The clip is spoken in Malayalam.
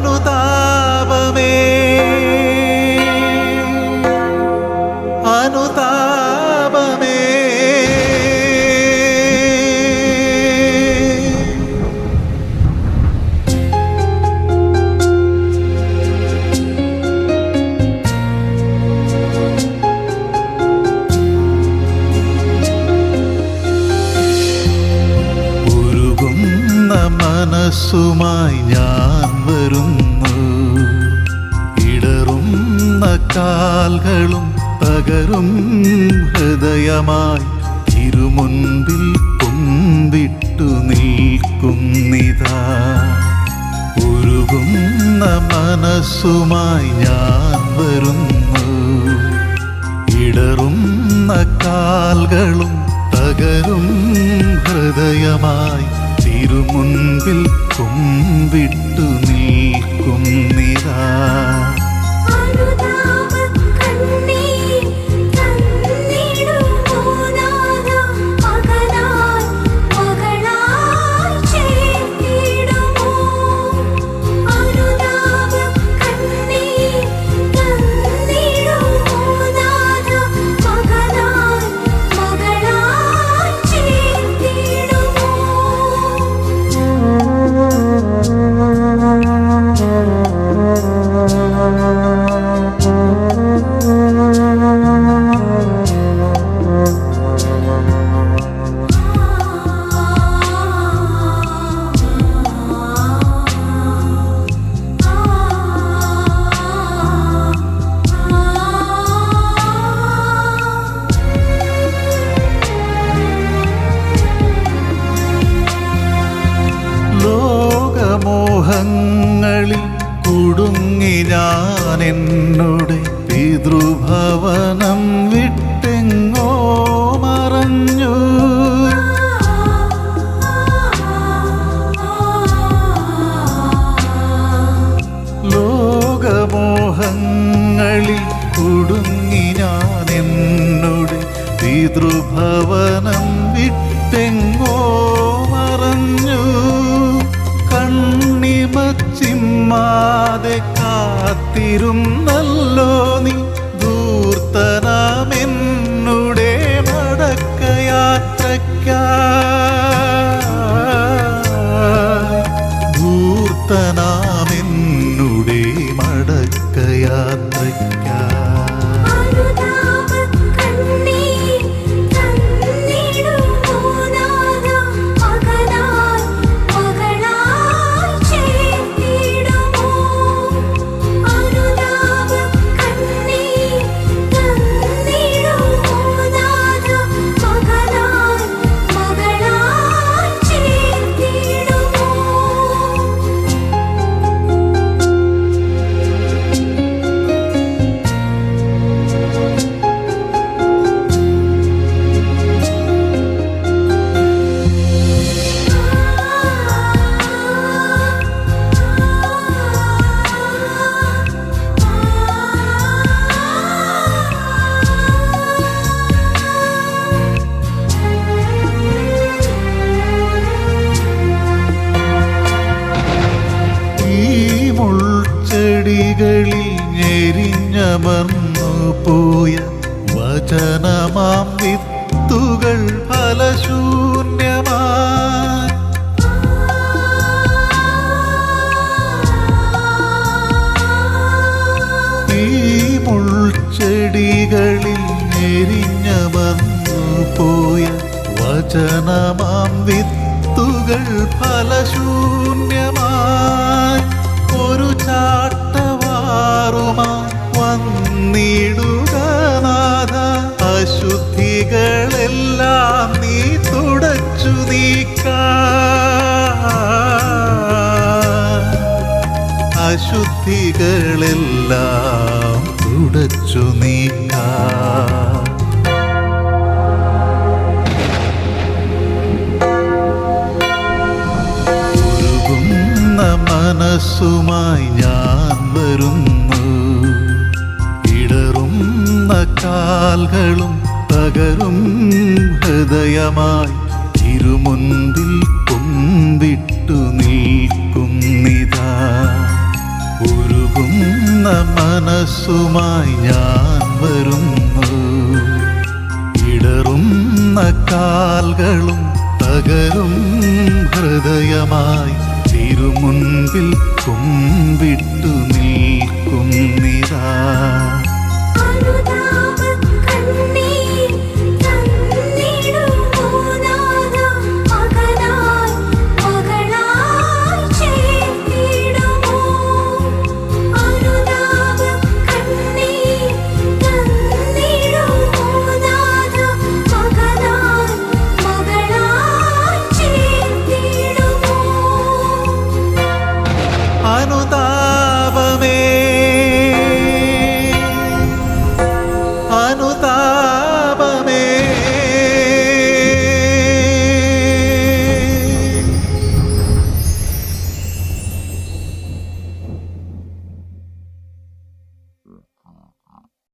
അനുതാപമേ. മനസ്സുമായി ഞാൻ വരുന്നു. ഇടറുന്ന കാൽകളും തകരും ഹൃദയമായി ഇരുമുൻപിൽ കുമ്പിട്ടു നിൽക്കുന്നിതാ. ഉരുകുന്ന മനസ്സുമായി ഞാൻ വരുന്നു. ഇടറുന്ന കാൽകളും തകരും ഹൃദയമായി തിരുമുൻപിൽ കുമ്പിട്ടു നിൽക്കും അനുതാപ പിതൃഭവനം വിട്ടെങ്ങോ മറഞ്ഞു. ലോകമോഹങ്ങളിൽ കുടുങ്ങി ഞാൻ എന്നോട് പിതൃഭവനം വിട്ടെങ്ങോ മറഞ്ഞു. കണ്ണിമച്ചിമ്മാതെ കാത്തിരുന്നല്ലോ മടക്കയാത്രയ്ക്കായി മുൾച്ചെടികളിൽ ഞെരിഞ്ഞമർന്നു പോയ വചനമാം വിത്തുകൾ ഫലശൂന്യമാ. ഈ മുൾച്ചെടികളിൽ ഞെരിഞ്ഞമർന്നു പോയ വചനമാം വിത്തുകൾ ഫലശൂന്യമായി ഒരു ചാട്ടവാറുമായി വന്നിടുക നാഥ. അശുദ്ധികളെല്ലാം നീ തുടച്ചു നീക്ക. അശുദ്ധികളെല്ലാം തുടച്ചു നീക്കാം. മനസ്സുമായി ഞാൻ വരുന്നു. കാൽകളും തകരും ഹൃദയമായി ഇരുമുന്തിൽ കൊമ്പിട്ടു നിൽക്കുന്നിതാ. ഉരുകുന്ന മനസ്സുമായി ഞാൻ വരുന്നു. ഇടറുന്ന കാൽകളും തകരും ഹൃദയമായി തിരുമുൻപിൽ കുമ്പിട്ടു നിൽക്കുന്നിതാ.